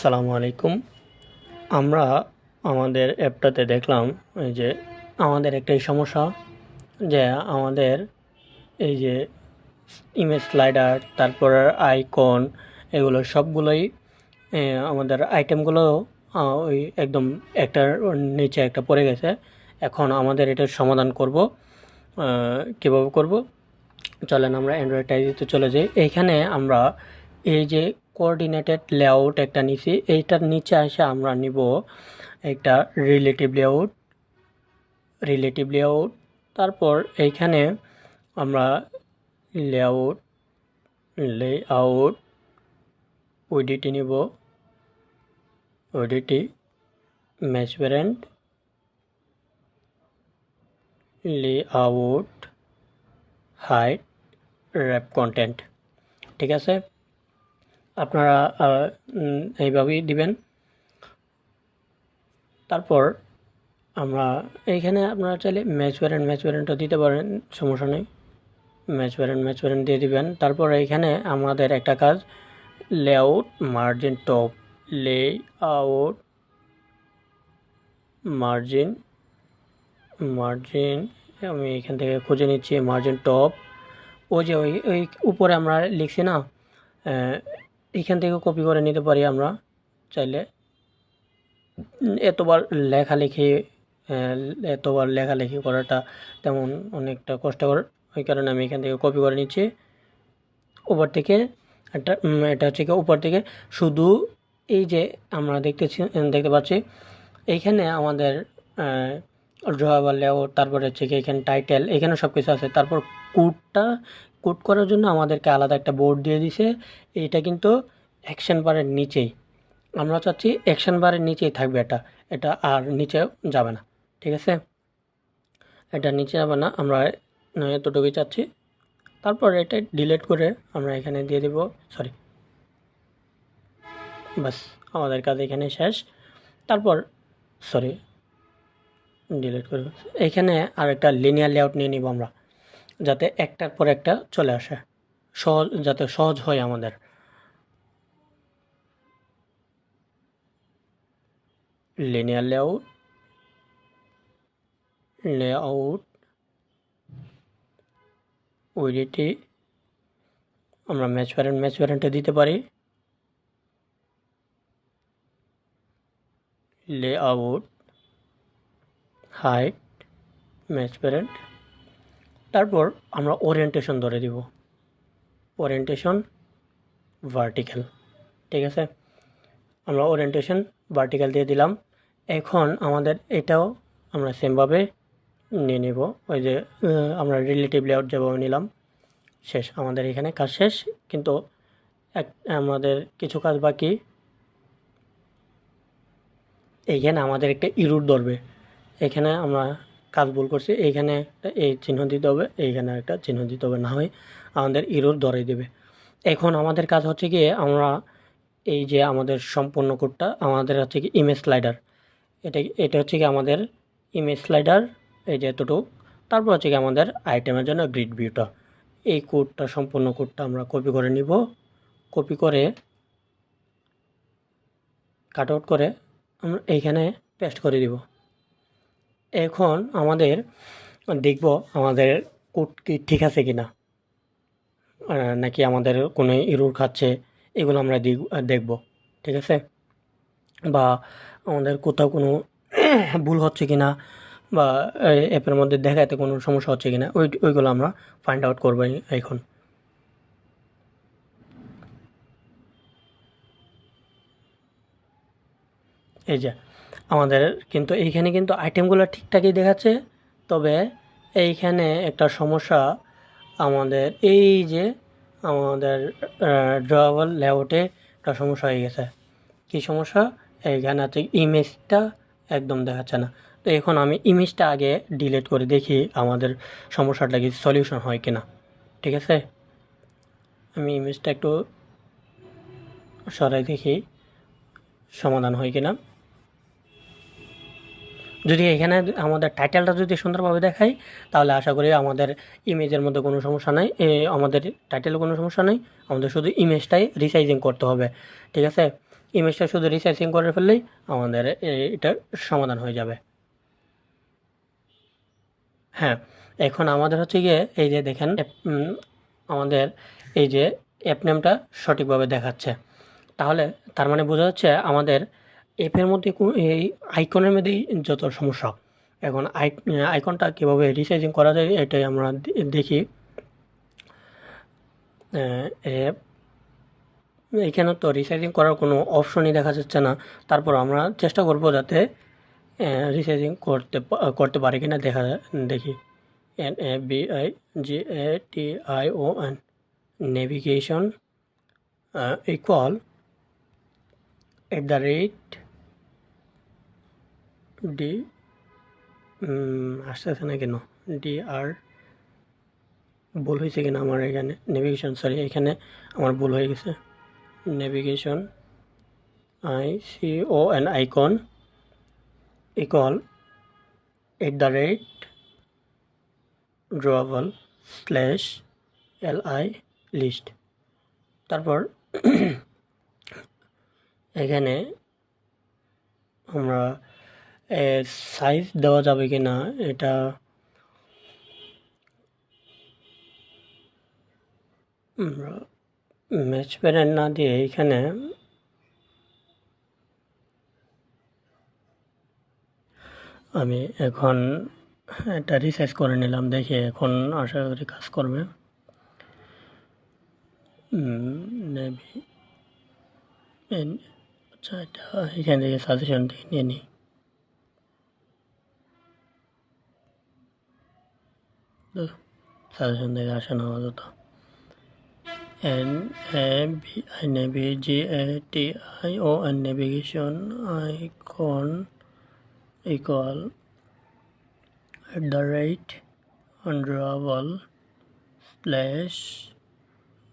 আসসালামু আলাইকুম। আমরা আমাদের অ্যাপটাতে দেখলাম এই যে আমাদের একটাই সমস্যা যে আমাদের এই যে ইমেজ স্লাইডার তারপর আইকন এগুলো সবগুলোই আমাদের আইটেমগুলো ওই একদম একটার নিচে একটা পড়ে গেছে। এখন আমাদের এটার সমাধান করব কীভাবে করব? চলেন আমরা অ্যান্ড্রয়েড টাইজিতে চলে যাই। এইখানে আমরা এই যে কোঅর্ডিনেটেড লেআউট একটা নিছি। এইটার নিচে এসে আমরা নিব একটা রিলেটিভ লেআউট রিলেটিভ লেআউট তারপর এইখানে আমরা লেআউট লেআউট ওডিটি নিব। ODT match parent layout height wrap content ঠিক আছে? আপনারা এইভাবেই দিবেন। তারপর আমরা এইখানে আপনারা চাইলে ম্যাচ প্যারেন্ট ম্যাচ প্যারেন্টও দিতে পারেন, সমস্যা নেই। ম্যাচ প্যারেন্ট ম্যাচ প্যারেন্ট দিয়ে দিবেন। তারপর এইখানে আমাদের একটা কাজ layout margin top layout margin margin আমি এখান থেকে খুঁজে নিচ্ছি মার্জিন টপ ও যে ওই ওই উপরে আমরা লিখছি না এখান থেকে কপি করে নিতে পারি আমরা চাইলে। এতবার লেখালেখি এতবার লেখালেখি করাটা তেমন অনেকটা কষ্টকর। ওই কারণে আমি এখান থেকে কপি করে নিচ্ছি। উপর থেকে একটা এটা হচ্ছে কি উপর থেকে শুধু এই যে আমরা দেখতেছি, দেখতে পাচ্ছি এইখানে আমাদের ড্রয়াবল লেআউট তারপরে হচ্ছে কি এখানে টাইটেল এখানে সব কিছু আছে। তারপর কোডটা কোড করার জন্য আমাদেরকে আলাদা একটা বোর্ড দিয়ে দিছে। এইটা কিন্তু অ্যাকশন বারের নিচেই। আমরা চাচ্ছি অ্যাকশন বারের নিচেই থাকবে এটা। এটা আর নিচে যাবে না। ঠিক আছে? এটা নিচে যাবে না। আমরা এতটুকুই চাচ্ছি। তারপর এটা ডিলিট করে আমরা এখানে দিয়ে দেব। সরি বাস আমাদের কাজ এখানে শেষ। তারপর সরি ডিলিট করে এখানে আর একটা লিনিয়ার লেআউট নিয়ে নিব আমরা। যাতে একটার পর একটা চলে আসে। সহজ, যাতে সহজ হয় আমাদের। লিনিয়ার লেআউট লেআউট ওইডিটি আমরা ম্যাচ প্যারেন্ট ম্যাচ প্যারেন্টে দিতে পারি। লেআউট হাইট ম্যাচ প্যারেন্ট তারপর আমরা ওরিয়েন্টেশন ধরে দিব। ওরিয়েন্টেশন ভার্টিক্যাল ঠিক আছে? আমরা ওরিয়েন্টেশন ভার্টিক্যাল দিয়ে দিলাম। এখন আমাদের এটাও আমরা সেমভাবে নিয়ে নেব। ওই যে আমরা রিলেটিভ লেআউট যেভাবে নিলাম, শেষ। আমাদের এখানে কাজ শেষ, কিন্তু এক, আমাদের কিছু কাজ বাকি। এইখানে আমাদের একটা ইরুট ধরবে। এখানে আমরা কাজ ভুল করছি, এইখানে একটা এই চিহ্ন দিতে হবে, এইখানে একটা চিহ্ন দিতে হবে, না হয় আমাদের ইরোর ধরে দেবে। এখন আমাদের কাজ হচ্ছে কি আমরা এই যে আমাদের সম্পূর্ণ কোডটা, আমাদের হচ্ছে কি ইমেজ স্লাইডার এটা এটা হচ্ছে কি আমাদের ইমেজ স্লাইডার এই যে এতটুকু। তারপর হচ্ছে কি আমাদের আইটেমের জন্য গ্রিড ভিউটা এই কোডটা, সম্পূর্ণ কোডটা আমরা কপি করে নিব। কপি করে কাট আউট করে আমরা এইখানে পেস্ট করে দিব। এখন আমাদের, দেখব আমাদের কোড কি ঠিক আছে কি না নাকি আমাদের কোনো ইরুর খাচ্ছে, এগুলো আমরা দেখ- দেখব, ঠিক আছে? বা আমাদের কোথাও কোনো ভুল হচ্ছে কি না বা অ্যাপের মধ্যে দেখাতে কোনো সমস্যা হচ্ছে কি না ওই, ওইগুলো আমরা ফাইন্ড আউট করব এখন। এই যে আমাদের, কিন্তু এইখানে কিন্তু আইটেমগুলো ঠিকঠাকই দেখাচ্ছে। তবে এইখানে একটা সমস্যা আমাদের, এই যে আমাদের ড্রয়াবল লেআউটে একটা সমস্যা হয়ে গেছে। কী সমস্যা? এইখানে আছে ইমেজটা একদম দেখাচ্ছে না। তো এখন আমি ইমেজটা আগে ডিলিট করে দেখি আমাদের সমস্যাটা কি সলিউশন হয় কিনা। ঠিক আছে? আমি ইমেজটা একটু সরাই দেখি সমাধান হয় কিনা। যদি এখানে আমাদের টাইটেলটা যদি সুন্দরভাবে দেখাই, তাহলে আশা করি আমাদের ইমেজের মধ্যে কোনো সমস্যা নাই। আমাদের টাইটেলে কোনো সমস্যা নেই। আমাদের শুধু ইমেজটাই রিসাইজিং করতে হবে। ঠিক আছে? ইমেজটা শুধু রিসাইজিং করে ফেললেই আমাদের এ- এটার সমাধান হয়ে যাবে। হ্যাঁ এখন আমাদের হচ্ছে গিয়ে এই যে দেখেন আমাদের এই যে অ্যাপ নেমটা সঠিকভাবে দেখাচ্ছে। তাহলে তার মানে বোঝা যাচ্ছে আমাদের অ্যাপের মধ্যে এই আইকনের মধ্যেই যত সমস্যা। এখন আই আইকনটা কীভাবে রিসাইজিং করা যায় এটাই আমরা দেখি। এখানে তো রিসাইজিং করার কোনো অপশনই দেখা যাচ্ছে না। তারপর আমরা চেষ্টা করব যাতে রিসাইজিং করতে করতে পারি কিনা দেখা দেখি। N, A, B, I, G, A, T, I, O, N. Navigation equal at the rate D আসতেছে না কেন ডি আর ভুল হয়েছে কিনা আমার এখানে? নেভিগেশন সরি এখানে আমার ভুল হয়ে গেছে। Navigation I C O N icon equal at the rate drawable slash L I list তারপর এখানে আমরা সাইজ দেওয়া যাবে কি না, এটা ম্যাচ প্যারেন্ট না দিয়ে এখানে আমি এখন এটা রিসার্চ করে নিলাম, দেখি এখন আশা করি কাজ করবে। আচ্ছা এটা এখান থেকে সাজেশন থেকে নিয়ে নিই। সাজেশন থেকে আসে না আপাতত। N A B I navi G A T I O N navigation icon equal the rate undrawable slash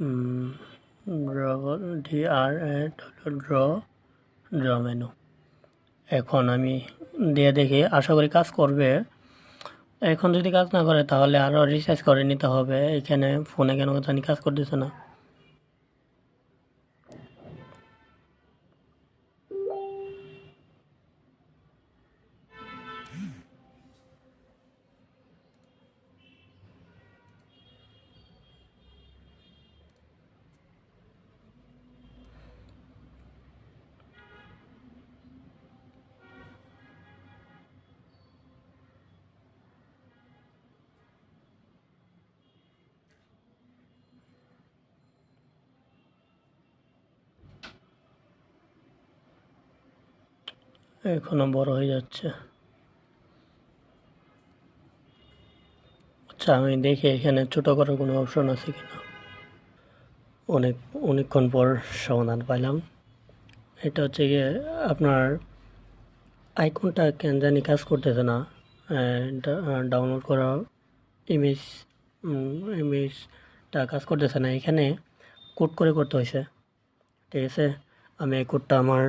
um, drawable d r a draw draw menu এখন আমি দিয়ে দেখি আশা করি কাজ করবে। এখন যদি কাজ না করে, তাহলে আরও রিচার্জ করে নিতে হবে। এখানে ফোনে কেন জানি কাজ করতেছে না। এখনও বড় হয়ে যাচ্ছে। আচ্ছা আমি দেখি এখানে ছোট করার কোনো অপশন আছে কিনা। অনেক, অনেকক্ষণ পর সমাধান পাইলাম। এটা হচ্ছে গিয়ে আপনার আইকনটা কেন জানি কাজ করতেছে না। ডাউনলোড করা ইমেজ ইমেজটা কাজ করতেছে না। এখানে কোড করে করতে হয়েছে। ঠিক আছে? আমি এই কোডটা আমার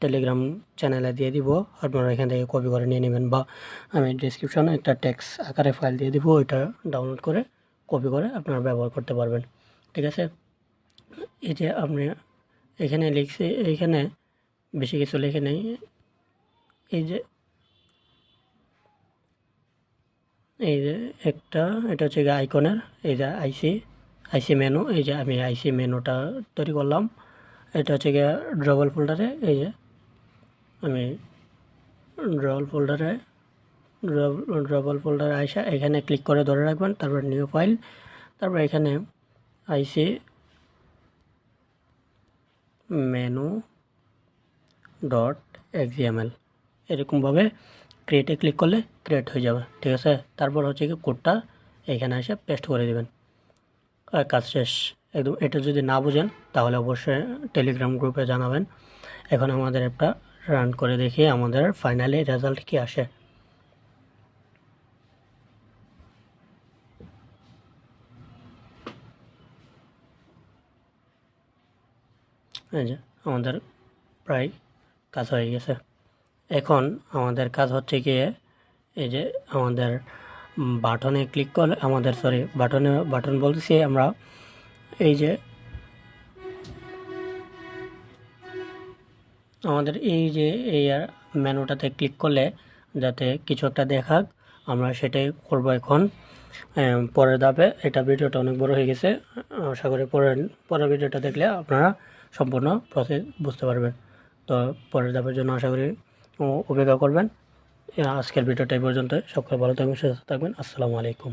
টেলিগ্রাম চ্যানেলে দিয়ে দিব। আপনারা এখান থেকে কপি করে নিয়ে নেবেন বা আমি ডিসক্রিপশনে একটা ট্যাক্স আকারে ফাইল দিয়ে দিব, ওইটা ডাউনলোড করে কপি করে আপনারা ব্যবহার করতে পারবেন। ঠিক আছে? এই যে আপনি এখানে লিখছি এইখানে বেশি কিছু লিখে নেই। এই যে এই যে একটা, এটা হচ্ছে আইকনের এই যে আইসি আইসি মেনু এই যে আমি আইসি মেনুটা তৈরি করলাম। এটা হচ্ছে গিয়ে ড্রবল ফোল্ডারে এই যে আমি ড্রবল ফোল্ডারে ড্রবল ফোল্ডারে আইসা এখানে ক্লিক করে ধরে রাখবেন, তারপর নিউ ফাইল তারপর এখানে আইসি মেনু ডট এক্সিএমএল এরকমভাবে ক্রিয়েটে ক্লিক করলে ক্রিয়েট হয়ে যাবে, ঠিক আছে? তারপর হচ্ছে কি কোডটা এখানে এসে পেস্ট করে দেবেন। কাজ শেষ। একদম এটা যদি না বুঝেন, তাহলে অবশ্যই টেলিগ্রাম গ্রুপে জানাবেন। এখন আমাদের একটা রান করে দেখি আমাদের ফাইনালি রেজাল্ট কি আসে। আমাদের প্রায় কাজ হয়ে গেছে। এখন আমাদের কাজ হচ্ছে গিয়ে এই যে আমাদের বাটনে ক্লিক করলে, আমাদের সরি বাটনে, বাটন বলতেছি আমরা, এই যে আমাদের এই যে এই মেনুটাতে ক্লিক করলে যাতে কিছু একটা দেখাক, আমরা সেটাই করব এখন। পরের ধাপে এটা ভিডিওটা অনেক বড় হয়ে গেছে। আশা করি পরের পরের ভিডিওটা দেখলে আপনারা সম্পূর্ণ প্রসেস বুঝতে পারবেন। তো পরের ধাপের জন্য আশা করি অপেক্ষা করবেন। আজকের ভিডিওটা এই পর্যন্ত সকলে ভালো থাকবেন, সুস্থ থাকবেন। আসসালামু আলাইকুম।